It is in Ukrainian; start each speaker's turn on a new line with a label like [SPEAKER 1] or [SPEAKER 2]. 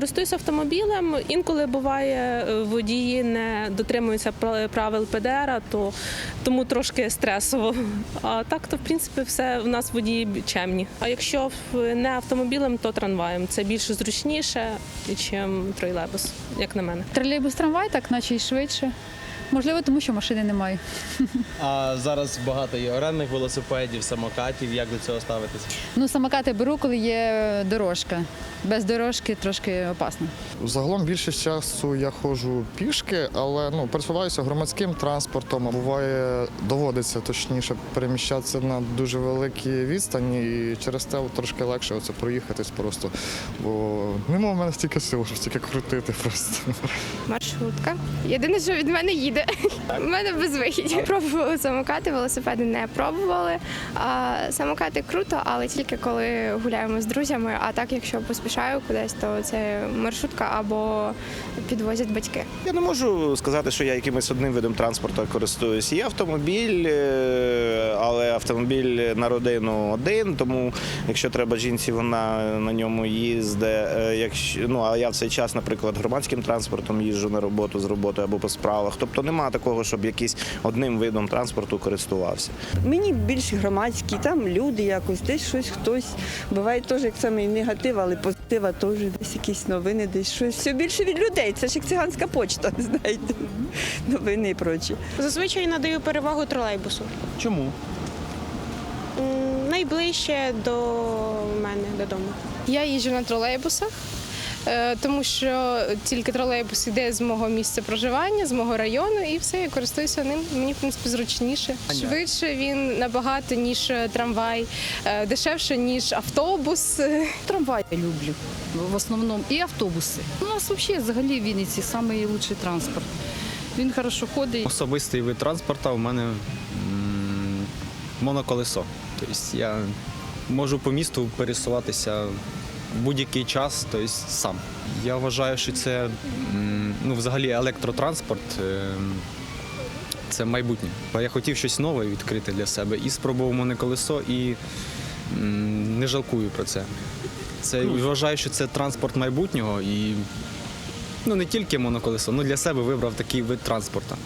[SPEAKER 1] Користуюся автомобілем. Інколи буває е, водії не дотримуються правил ПДР, то тому трошки стресово. А так, то в принципі все в нас водії чемні. А якщо не автомобілем, то трамваєм. Це більш зручніше, ніж тролейбус, як на мене.
[SPEAKER 2] Тролейбус трамвай, так наче й швидше. Можливо, тому що машини немає.
[SPEAKER 3] А зараз багато є орендних велосипедів, самокатів. Як до цього ставитися?
[SPEAKER 2] Ну, самокати беру, коли є дорожка. Без дорожки трошки опасно.
[SPEAKER 4] Загалом більшість часу я ходжу пішки, але ну пересуваюся громадським транспортом. Буває, доводиться точніше переміщатися на дуже великі відстані, і через те трошки легше оце проїхатись просто. Бо нема в мене стільки сил, щоб стільки крутити просто.
[SPEAKER 5] Маршрутка. Єдине, що від мене їде. У мене без вихідів. Пробували самокати, велосипеди не пробували. А самокати круто, але тільки коли гуляємо з друзями. А так, якщо поспішаю кудись, то це маршрутка або підвозять батьки.
[SPEAKER 6] Я не можу сказати, що я якимось одним видом транспорту користуюсь. Є автомобіль, е, але автомобіль на родину один. Тому якщо треба жінці, вона на ньому їздить. Е, Якщо ну а я в цей час, наприклад, громадським транспортом їжджу на роботу з роботи або по справах. Тобто немає такого, щоб якийсь одним видом транспорту користувався.
[SPEAKER 7] Мені більш громадські, там люди якось, десь щось хтось. Буває теж як саме і негатив, але позитива теж десь якісь новини, десь щось. Все більше від людей. Це ж як циганська почта, знаєте. Новини і прочі.
[SPEAKER 8] Зазвичай надаю перевагу тролейбусу.
[SPEAKER 3] Чому?
[SPEAKER 8] Найближче до мене додому.
[SPEAKER 9] Я їжджу на тролейбусах, тому що тільки тролейбус йде з мого місця проживання, з мого району, і все, я користуюся ним. Мені в принципі зручніше. Швидше він набагато ніж е, трамвай, е, дешевше ніж автобус.
[SPEAKER 10] Трамвай я люблю в основному і автобуси. У нас взагалі взагалі в Вінниці найкращий транспорт. Він хорошо ходить.
[SPEAKER 11] Особистий вид транспорту у мене моноколесо. Тобто я можу по місту пересуватися будь-який час, тобто сам. Я вважаю, що це ну, взагалі електротранспорт. е, Це майбутнє. Я хотів щось нове відкрити для себе і спробував моноколесо і не жалкую про це. Це вважаю, що це транспорт майбутнього і ну не тільки моноколесо, ну для себе вибрав такий вид транспорту.